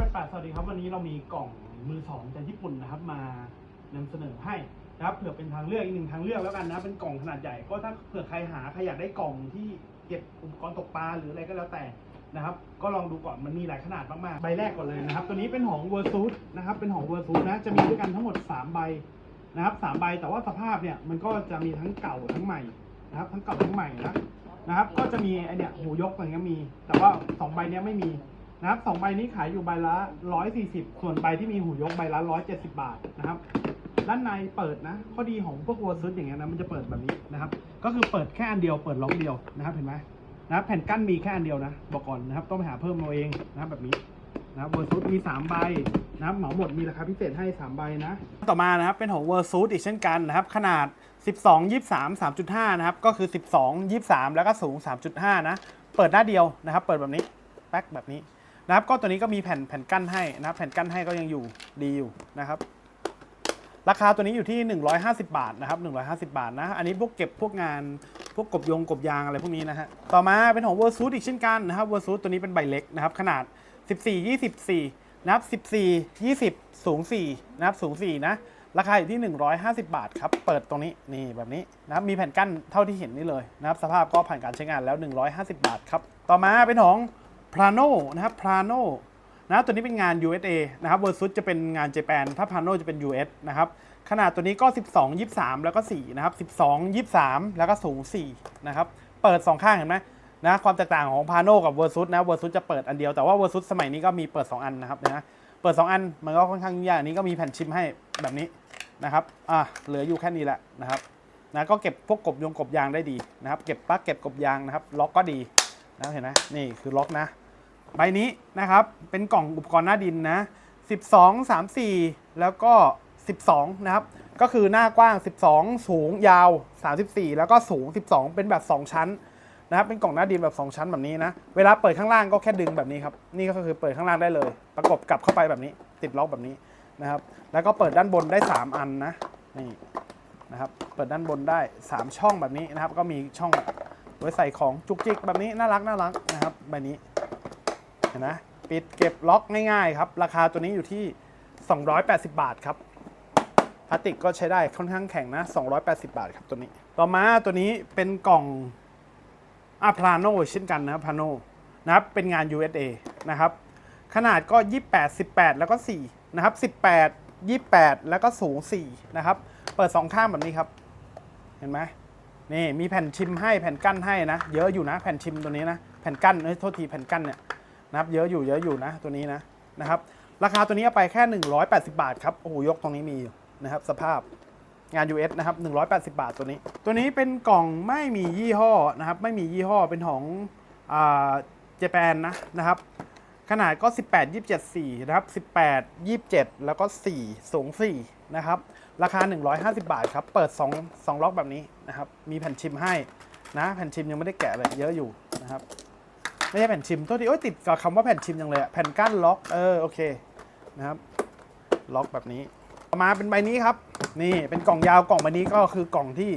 แปดแปดสวัสดีครับ วันนี้เรามีกล่องมือสองจากญี่ปุ่นนะครับ มานำเสนอให้นะครับเผื่อเป็นทางเลือกอีกหนึ่งทางเลือกแล้วกันนะ เป็นกล่องขนาดใหญ่ก็ถ้าเผื่อใครหาใครอยากได้กล่องที่เก็บอุปกรณ์ตกปลาหรืออะไรก็แล้วแต่นะครับ ก็ลองดูก่อนมันมีหลายขนาดมากๆใบแรกก่อนเลยนะครับ ตัวนี้เป็นของเวอร์ซูดนะครับ เป็นของเวอร์ซูดนะจะมีด้วยกันทั้งหมด 3 ใบนะครับสามใบแต่ว่าสภาพเนี่ยมันก็จะมีทั้งเก่าทั้งใหม่นะครับ ทั้งเก่าทั้งใหม่นะนะครับ ก็จะมีไอเนี่ยหูยกอะไรเงี้ยมี แต่ว่าสองใบเนี้ยไม่มี นะครับสองใบนี้ขายอยู่ใบละ 140 ส่วนใบที่มีหูยกใบละ 170 บาทนะครับ ด้านในเปิดนะ ข้อดีของพวกวัวซุดอย่างเงี้ยนะมันจะเปิดแบบนี้นะครับ ก็คือเปิดแค่อันเดียวเปิดล็อกเดียวนะครับ เห็นไหมนะครับแผ่นกั้นมีแค่อันเดียวนะบอกก่อนนะครับ ต้องไปหาเพิ่มเอาเองนะครับแบบนี้นะครับเวอร์ซูดมี 3 ใบนะครับเหมาหมดมีราคาพิเศษให้ 3 ใบนะ ต่อมานะครับเป็นของเวอร์ซูดอีกเช่นกันนะครับ ขนาด 12 23 3.5 นะครับ ก็คือ 12 23 แล้วก็สูง 3.5 นะ เปิดหน้าเดียวนะครับ เปิดแบบนี้ แป๊กแบบนี้ นะครับก็ตัวนี้ก็มีแผ่นแผ่นกั้นให้นะครับแผ่นกั้นให้ก็ยังอยู่ดีอยู่นะครับ ราคาตัวนี้อยู่ที่ 150 บาทนะครับ 150 บาทนะ อันนี้พวกเก็บพวกงานพวกกบยงกบยางอะไรพวกนี้นะฮะต่อมาเป็นของ v e r s u t อีกเช่นกันนะครับ v e r s u t ตัวนี้เป็นใบเล็กนะครับ ขนาด 14 24นะครับ 14 20 สูง 4 นะครับ สูง 4 นะ ราคาอยู่ที่ 150 บาทครับ เปิดตรงนี้นี่แบบนี้นะครับมีแผ่นกั้นเท่าที่เห็นนี่เลยนะครับ สภาพก็ผ่านการใช้งานแล้ว 150 บาทครับ ต่อมาเป็นของ Plano นะครับ Plano นะตัวนี้เป็นงาน USA นะครับ Versus จะเป็นงาน Japan ถ้า Plano จะเป็น US นะครับขนาดตัวนี้ก็ 12 23 แล้วก็4นะครับ12 23 แล้วก็สูง4นะครับเปิด 2 ข้างเห็นไหมนะความแตกต่างของ Plano กับ Versus นะ Versus จะเปิดอันเดียวแต่ว่า Versus สสมัยนี้ก็มีเปิด 2 อันนะครับนะเปิด 2 อันมันก็ค่อนข้างยุ่งยากอันนี้ก็มีแผ่นชิมให้แบบนี้นะครับอะเหลืออยู่แค่นี้แหละนะครับนะก็เก็บพวกกบยงกบยางได้ดีนะครับเก็บปลั๊กเก็บกบยางนะครับล็อกก็ดีนะเห็นไหมนี่คือล็อกนะ ใบนี้นะครับ เป็นกล่องอุปกรณ์หน้าดินนะ 12 34 แล้วก็ 12 นะครับ ก็คือหน้ากว้าง 12 สูงยาว 34 แล้วก็สูง 12 เป็นแบบ 2 ชั้นนะครับ เป็นกล่องหน้าดินแบบ 2 ชั้นแบบนี้นะ เวลาเปิดข้างล่างก็แค่ดึงแบบนี้ครับ นี่ก็คือเปิดข้างล่างได้เลย ประกบกลับเข้าไปแบบนี้ ติดล็อกแบบนี้นะครับ แล้วก็เปิดด้านบนได้ 3 อันนะ นี่นะครับ เปิดด้านบนได้ 3 ช่องแบบนี้นะครับ ก็มีช่องไว้ใส่ของจุกจิกแบบนี้น่ารักน่ารักนะครับ ใบนี้ เห็นไหมปิดเก็บล็อกง่ายๆครับ ราคาตัวนี้อยู่ที่ 280 บาทครับพลาสติกก็ใช้ได้ค่อนข้างแข็งนะ 280 บาทครับตัวนี้ ต่อมาตัวนี้เป็นกล่องอะพลาโนเช่นกันนะครับพลาโนนะครับเป็นงาน USA นะครับขนาดก็ 28 18 แล้วก็ 4 นะครับ 18 28 แล้วก็สูง 4 นะครับ เปิด 2 ข้างแบบนี้ครับ เห็นไหมนี่มีแผ่นชิมให้แผ่นกั้นให้นะ เยอะอยู่นะแผ่นชิมตัวนี้นะ แผ่นกั้นเอ้ยโทษทีแผ่นกั้นเนี่ย นะครับเยอะอยู่เยอะอยู่นะตัวนี้นะนะครับราคาตัวนี้ไปแค่ 180 บาทครับโอ้โหยกตรงนี้มีอยู่นะครับสภาพงาน US นะครับ 180 บาทตัวนี้ ตัวนี้เป็นกล่องไม่มียี่ห้อนะครับไม่มียี่ห้อเป็นของอ่าเจแปนนะนะครับขนาดก็ 18 27 4 นะครับ 18 27 แล้วก็ 4 สูง 4 นะครับ ราคา 150 บาทครับ เปิด 2 2ล็อกแบบนี้นะครับ มีแผ่นชิมให้นะ แผ่นชิมยังไม่ได้แกะเลย เยอะอยู่นะครับ ไม่ใช่แผ่นชิมโทษทีโอ้ยติดกับคำว่าแผ่นชิมยังเลยอะแผ่นกั้นล็อกเออโอเคนะครับล็อกแบบนี้มาเป็นใบนี้ครับ นี่เป็นกล่องยาวกล่องใบนี้ก็คือกล่องที่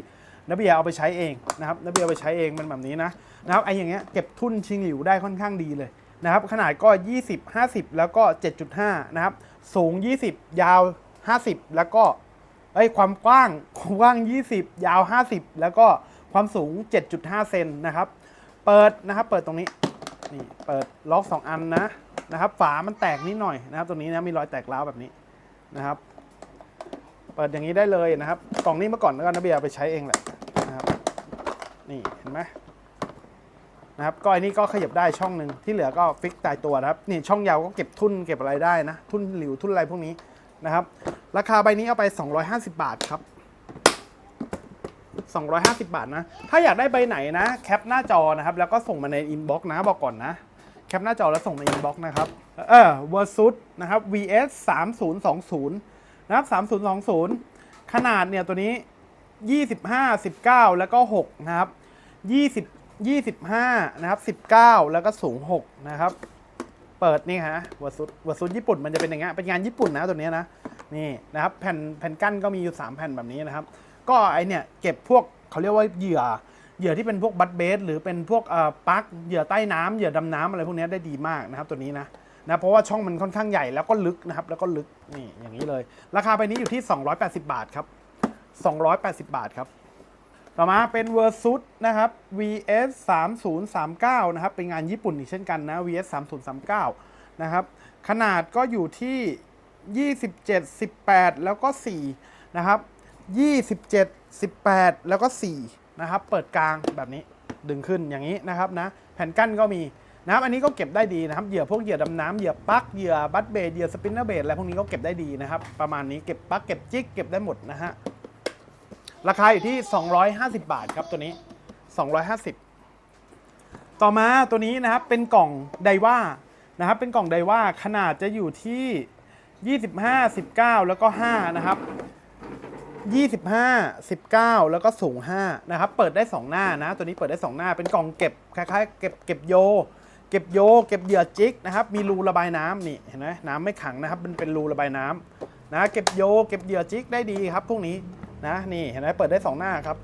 นบเบียเอาไปใช้เองนะครับนบเบียเอาไปใช้เองมันแบบนี้นะนะครับไอ้อย่างเงี้ยเก็บทุ่นชิงหลิวได้ค่อนข้างดีเลยนะครับขนาดก็ 20 50 แล้วก็ 7.5 นะครับ สูง 20 ยาว 50 แล้วก็เอ้ยความกว้างความกว้าง 20 ยาว 50 แล้วก็ความสูง 7.5 เซนนะครับ เปิดนะครับ เปิดตรงนี้ นี่เปิดล็อก2อันนะนะครับ ฝามันแตกนิดหน่อยนะครับตรงนี้นะมีรอยแตกร้าวแบบนี้นะครับ เปิดอย่างนี้ได้เลยนะครับ กล่องนี้เมื่อก่อนก็นบเบียเอาไปใช้เองแหละนะครับ นี่เห็นไหมนะครับก็อันนี้ก็ขยับได้ช่องหนึ่งที่เหลือก็ฟิกตายตัวนะครับนี่ช่องยาวก็เก็บทุนเก็บอะไรได้นะ ทุนหลิวทุนอะไรพวกนี้นะครับ ราคาใบนี้เอาไป 250 บาทครับ 250 บาทนะ ถ้าอยากได้ใบไหนนะแคปหน้าจอนะครับ แล้วก็ส่งมาในอินบ็อกซ์นะบอกก่อนนะ แคปหน้าจอแล้วส่งมาอินบ็อกซ์นะครับ เออ versus นะครับ vs 3020นะครับ3020 ขนาดเนี่ยตัวนี้ 25 19 แล้วก็ 6 นะครับ 20 25 นะครับ 19 แล้วก็สูง 6 นะครับ เปิดนี่ฮะวอร์ซุดวอร์ซุดญี่ปุ่นมันจะเป็นอย่างเงี้ยเป็นงานญี่ปุ่นนะตัวนี้นะ นี่นะครับ แผ่นแผ่นกั้นก็มีอยู่ 3 แผ่นแบบนี้นะครับ ก็ไอเนี่ยเก็บพวกเขาเรียกว่าเหยื่อ เหยื่อที่เป็นพวกบัตเบสหรือเป็นพวกเอ่อปลั๊กเหยื่อใต้น้ำเหยื่อดำน้ำอะไรพวกนี้ได้ดีมากนะครับตัวนี้นะนะเพราะว่าช่องมันค่อนข้างใหญ่แล้วก็ลึกนะครับ แล้วก็ลึกนี่อย่างนี้เลย ราคาใบนี้อยู่ที่ 280 บาทครับ 280 บาทครับ ต่อมาเป็น Versus นะครับ VS 3039นะครับเป็นงานญี่ปุ่นอีกเช่นกันนะ VS 3039นะครับขนาดก็อยู่ที่ 27 18 แล้วก็ 4 นะครับ 27 18 แล้วก็ 4 นะครับ เปิดกลางแบบนี้ดึงขึ้นอย่างนี้นะครับนะ แผ่นกั้นก็มีนะครับอันนี้ก็เก็บได้ดีนะครับ เหยื่อพวกเหยื่อดำน้ำเหยื่อปลั๊กเหยื่อบัตเบดเหยื่อสปินเนอร์เบดอะไรพวกนี้ก็เก็บได้ดีนะครับ ประมาณนี้เก็บปลั๊กเก็บจิกเก็บได้หมดนะฮะราคาอยู่ที่ 250 บาทครับตัวนี้ 250 ต่อมาตัวนี้นะครับเป็นกล่องไดว่านะครับเป็นกล่องไดว่าขนาดจะอยู่ที่ 25 19 แล้วก็ 5 นะครับ 25 19 แล้วก็สูง 5 นะครับ เปิดได้ 2 หน้านะ ตัวนี้เปิดได้ 2 หน้า เป็นกล่องเก็บ คล้ายๆ เก็บ เก็บโย เก็บโย เก็บเหยื่อจิกนะครับ มีรูระบายน้ำนี่ เห็นไหมน้ำไม่ขังนะครับ มันเป็นรูระบายน้ำนะ เก็บโย เก็บเหยื่อจิกได้ดีครับ พวกนี้ นะ นี่ เห็นไหมเปิดได้ 2 หน้าครับ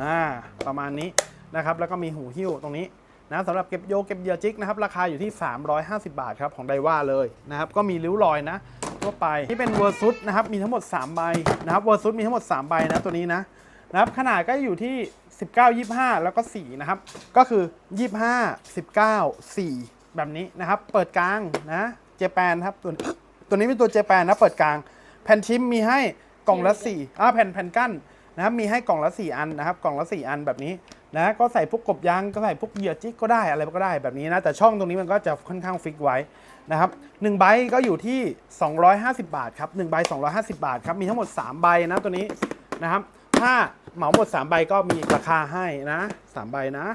อ่า ประมาณนี้นะครับ แล้วก็มีหูหิ้วตรงนี้นะสำหรับเก็บโย เก็บเหยื่อจิกนะครับ ราคาอยู่ที่ 350 บาทครับ ของไดว่าเลยนะครับ ก็มีริ้วรอยนะ ทั่วไปที่เป็นเวอร์ซุสนะครับ มีทั้งหมด 3 ใบนะครับเวอร์ซุสมีทั้งหมด 3 ใบนะตัวนี้นะนะครับขนาดก็อยู่ที่ 19 25 แล้วก็ 4 นะครับ ก็คือ 25 19 4 แบบนี้นะครับ เปิดกลางนะเจแปนครับ ตัวตัวนี้เป็นตัวเจแปนนะ เปิดกลาง แผ่นชิมมีให้กล่องละสี่อ่าแผ่นแผ่นกั้นนะครับมีให้กล่องละสี่อันนะครับ กล่องละสี่อันแบบนี้นะก็ใส่พวกกบยางก็ใส่พวกเหยื่อจิกก็ได้อะไรก็ได้แบบนี้นะแต่ช่องตรงนี้มันก็จะค่อนข้างฟิกไว้ นะครับหนึ่งใบก็อยู่ที่ 250 บาทครับหนึ่งใบ250 บาทครับ มีทั้งหมด 3 ใบนะตัวนี้นะครับ ถ้าเหมาหมด 3 ใบก็มีราคาให้นะ 3 ใบนะ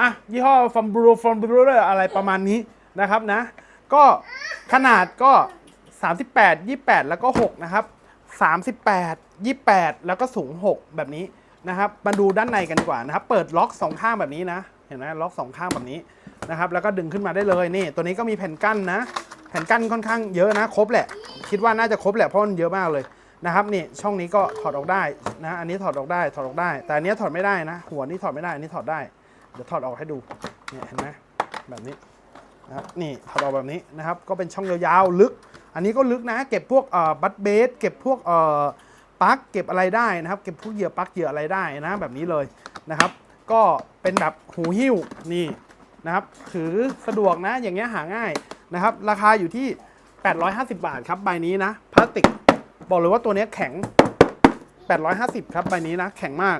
อะ ยี่ห้อฟอมบรูฟอมบรูอะไรประมาณนี้นะครับนะ ก็ขนาดก็ 38 28 แล้วก็ 6 นะครับ 38 28 แล้วก็สูง 6 แบบนี้นะครับ มาดูด้านในกันดีกว่านะครับ เปิดล็อกสองข้างแบบนี้นะ เห็นไหมล็อกสองข้างแบบนี้ นะครับแล้วก็ดึงขึ้นมาได้เลยนี่ ตัวนี้ก็มีแผ่นกั้นนะ แผ่นกั้นค่อนข้างเยอะนะ ครบแหละ คิดว่าน่าจะครบแหละเพราะมันเยอะมากเลยนะครับนี่ช่องนี้ก็ถอดออกได้นะอันนี้ถอดออกได้ถอดออกได้ แต่อันนี้ถอดไม่ได้นะ หัวนี้ถอดไม่ได้ อันนี้ถอดได้เดี๋ยวถอดออกให้ดูเนี่ยเห็นไหมแบบนี้นะนี่ถอดออกแบบนี้นะครับก็เป็นช่องยาวๆลึก อันนี้ก็ลึกนะ เก็บพวกเอ่อบัตเบสเก็บพวกเอ่อปลั๊กเก็บอะไรได้นะครับเก็บพวกเหยื่อปลั๊กเหยื่ออะไรได้นะแบบนี้เลยนะครับ ก็เป็นแบบหูหิ้วนี่ นะครับถือสะดวกนะอย่างเงี้ยหาง่ายนะครับ ราคาอยู่ที่ 850 บาทครับใบนี้นะพลาสติกบอกเลยว่าตัวนี้แข็ง 850 ครับใบนี้นะ แข็งมาก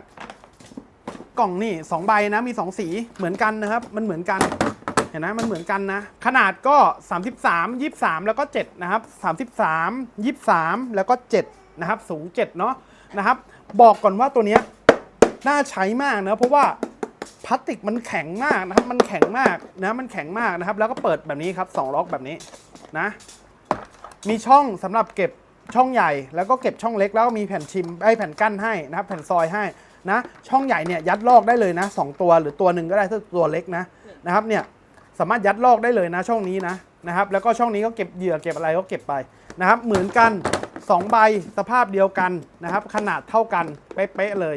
กล่องนี่2ใบนะมี 2 สีเหมือนกันนะครับ มันเหมือนกันเห็นไหมมันเหมือนกันนะ ขนาดก็ 33 23 แล้วก็ 7 นะครับ 33 23 แล้วก็ 7 นะครับ สูง 7 เนาะนะครับ บอกก่อนว่าตัวนี้น่าใช้มากนะเพราะว่า พลาสติกมันแข็งมากนะครับ มันแข็งมากนะมันแข็งมากนะครับ แล้วก็เปิดแบบนี้ครับ2ล็อกแบบนี้นะ มีช่องสำหรับเก็บช่องใหญ่ แล้วก็เก็บช่องเล็กแล้วก็มีแผ่นชิมไอ้แผ่นกั้นให้นะครับ แผ่นซอยให้นะ ช่องใหญ่เนี่ยยัดลอกได้เลยนะสองตัวหรือตัวหนึ่งก็ได้ถ้าตัวเล็กนะนะครับเนี่ยสามารถยัดลอกได้เลยนะช่องนี้นะนะครับ แล้วก็ช่องนี้ก็เก็บเหยื่อเก็บอะไรก็เก็บไปนะครับ เหมือนกัน2ใบสภาพเดียวกันนะครับ ขนาดเท่ากันเป๊ะๆเลย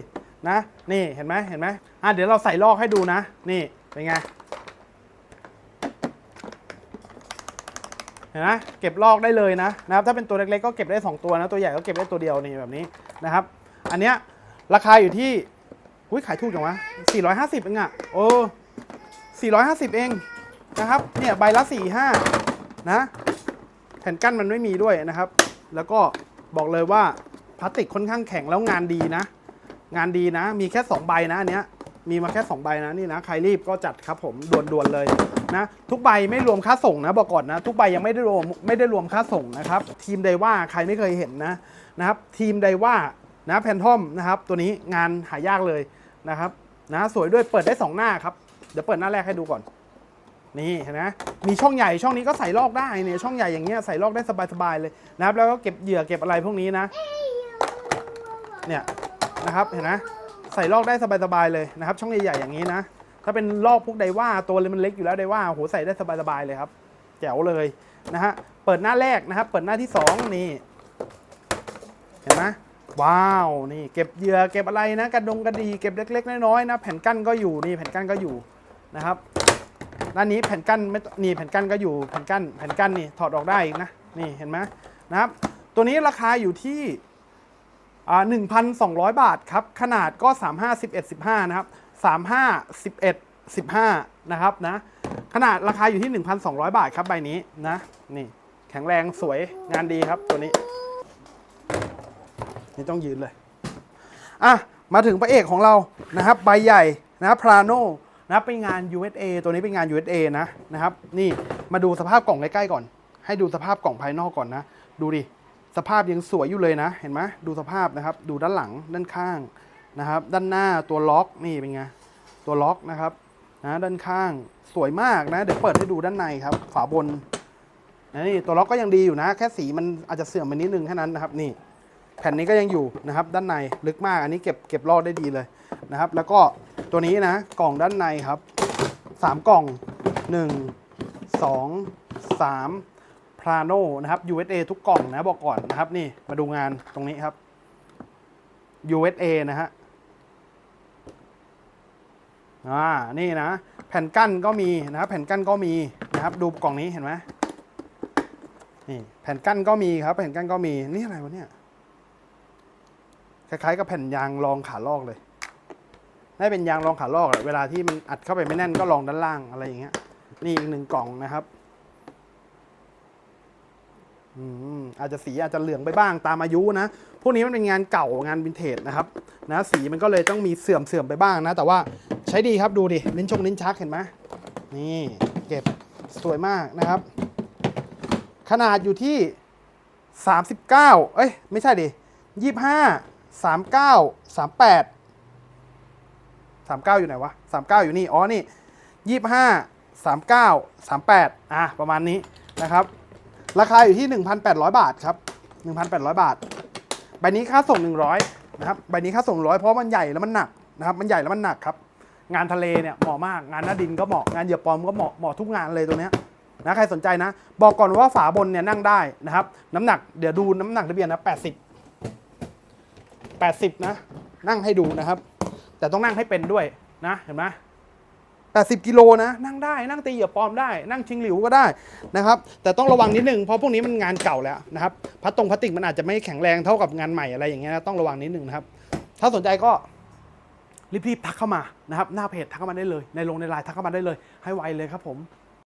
นะนี่เห็นไหมเห็นไหมอะเดี๋ยวเราใส่ลอกให้ดูนะ นี่เป็นไงเห็นไหมเก็บลอกได้เลยนะนะครับถ้าเป็นตัวเล็กๆก็เก็บได้ 2 ตัวนะตัวใหญ่ก็เก็บได้ตัวเดียวนี่แบบนี้นะครับ อันเนี้ยราคาอยู่ที่อุ้ยขายถูกจังวะ450เองอะโอ้450 เองนะครับเนี่ยใบละ45นะแผ่นกั้นมันไม่มีด้วยนะครับ แล้วก็บอกเลยว่าพลาสติกค่อนข้างแข็งแล้วงานดีนะ งานดีนะ มีแค่2ใบนะอันเนี้ยมีมาแค่2ใบนะนี่นะใครรีบก็จัดครับผมด่วนๆเลยนะทุกใบไม่รวมค่าส่งนะบอกก่อนนะ ทุกใบยังไม่ได้รวมไม่ได้รวมค่าส่งนะครับ ทีมไดว่าใครไม่เคยเห็นนะนะครับ ทีมไดว่านะแพนทอมนะครับ ตัวนี้งานหายากเลยนะครับนะสวยด้วยเปิดได้ 2 หน้าครับเดี๋ยวเปิดหน้าแรกให้ดูก่อน นี่เห็นไหมมีช่องใหญ่ช่องนี้ก็ใส่ลอกได้เนี่ยช่องใหญ่อย่างเงี้ยใส่ลอกได้สบายๆเลยนะครับแล้วก็เก็บเหยื่อเก็บอะไรพวกนี้นะเนี่ย นะครับเห็นไหมใส่ลอกได้สบายๆเลยนะครับ ช่องใหญ่ๆอย่างนี้นะ ถ้าเป็นลอกพวกไดว่าตัวเลยมันเล็กอยู่แล้วไดว่าโหใส่ได้สบายๆเลยครับ แจ๋วเลยนะฮะเปิดหน้าแรกนะครับ เปิดหน้าที่สองนี่เห็นไหมว้าวนี่เก็บเหยื่อเก็บอะไรนะกระดงกระดีเก็บเล็ก ๆ น้อยๆนะแผ่นกั้นก็อยู่นี่แผ่นกั้นก็อยู่นะครับด้านนี้แผ่นกั้นไม่นี่แผ่นกั้นก็อยู่แผ่นกั้นแผ่นกั้นนี่ถอดออกได้อีกนะนี่เห็นไหมนะครับ ตัวนี้ราคาอยู่ที่ 1,200 บาทครับ ขนาดก็ 35 11 15 นะครับ 35 11 15 นะครับนะ ขนาดราคาอยู่ที่ 1,200 บาทครับใบนี้นะ นี่แข็งแรงสวยงานดีครับตัวนี้ นี่ต้องยืนเลย อะ มาถึงพระเอกของเรานะครับ ใบใหญ่นะครับพราโนนะครับเป็นงาน USA ตัวนี้เป็นงาน USA นะนะครับ นี่มาดูสภาพกล่องใกล้ๆก่อน ให้ดูสภาพกล่องภายนอกก่อนนะ ดูดิ สภาพยังสวยอยู่เลยนะ เห็นไหมดูสภาพนะครับ ดูด้านหลังด้านข้างนะครับ ด้านหน้าตัวล็อกนี่เป็นไงตัวล็อกนะครับนะด้านข้างสวยมากนะ เดี๋ยวเปิดให้ดูด้านในครับ ฝาบนนะนี่ตัวล็อกก็ยังดีอยู่นะ แค่สีมันอาจจะเสื่อมไปนิดนึงแค่นั้นนะครับนี่ แผ่นนี้ก็ยังอยู่นะครับ ด้านในลึกมากอันนี้เก็บเก็บรอดได้ดีเลยนะครับ แล้วก็ตัวนี้นะกล่องด้านในครับสามกล่องหนึ่งสองสาม พราโนนะครับ USA ทุกกล่องนะบอกก่อนนะครับ นี่มาดูงานตรงนี้ครับ USA นะฮะอ่านี่นะ แผ่นกั้นก็มีนะครับ แผ่นกั้นก็มีนะครับ ดูกล่องนี้เห็นไหมนี่แผ่นกั้นก็มีครับ แผ่นกั้นก็มีนี่อะไรวะเนี่ยคล้ายๆกับแผ่นยางรองขาลอกเลยได้เป็นยางรองขาลอกเวลาที่มันอัดเข้าไปไม่แน่นก็รองด้านล่างอะไรอย่างเงี้ย นี่อีกหนึ่งกล่องนะครับ อาจจะสีอาจจะเหลืองไปบ้างตามอายุนะ พวกนี้มันเป็นงานเก่างานวินเทจนะครับนะสีมันก็เลยต้องมีเสื่อมเสื่อมไปบ้างนะ แต่ว่าใช้ดีครับดูดิลิ้นชงลิ้นชักเห็นไหมนี่เก็บสวยมากนะครับ ขนาดอยู่ที่ 39 เอ้ยไม่ใช่ดิยี่ห้าสามเก้าสามแปดสามเก้าอยู่ไหนวะสามเก้าอยู่นี่ อ๋อนี่ยี่ห้าสามเก้าสามแปดอะประมาณนี้นะครับ ราคาอยู่ที่หนึ่งพันแปดร้อยบาทครับหนึ่งพันแปดร้อยบาท ใบนี้ค่าส่งหนึ่งร้อยนะครับ ใบนี้ค่าส่งร้อยเพราะมันใหญ่แล้วมันหนักนะครับ มันใหญ่แล้วมันหนักครับ งานทะเลเนี่ยเหมาะมาก งานหน้าดินก็เหมาะ งานเหยื่อปอมก็เหมาะ เหมาะทุกงานเลยตัวเนี้ยนะใครสนใจนะ บอกก่อนว่าฝาบนเนี่ยนั่งได้นะครับ น้ำหนักเดี๋ยวดูน้ำหนักทะเบียนนะแปดสิบ80 นะ นั่งให้ดูนะครับ แต่ต้องนั่งให้เป็นด้วยนะ เห็นไหม 80 กิโลนะ นั่งได้ นั่งตีเหยียบปลอมได้ นั่งชิงหลิวก็ได้นะครับ แต่ต้องระวังนิดนึง เพราะพวกนี้มันงานเก่าแล้วนะครับพัดตรงพลาสติกมันอาจจะไม่แข็งแรงเท่ากับงานใหม่อะไรอย่างเงี้ยนะต้องระวังนิดนึงนะครับ ถ้าสนใจก็รีบๆทักเข้ามานะครับ หน้าเพจทักเข้ามาได้เลย ในลงในไลน์ทักเข้ามาได้เลย ให้ไวเลยครับผม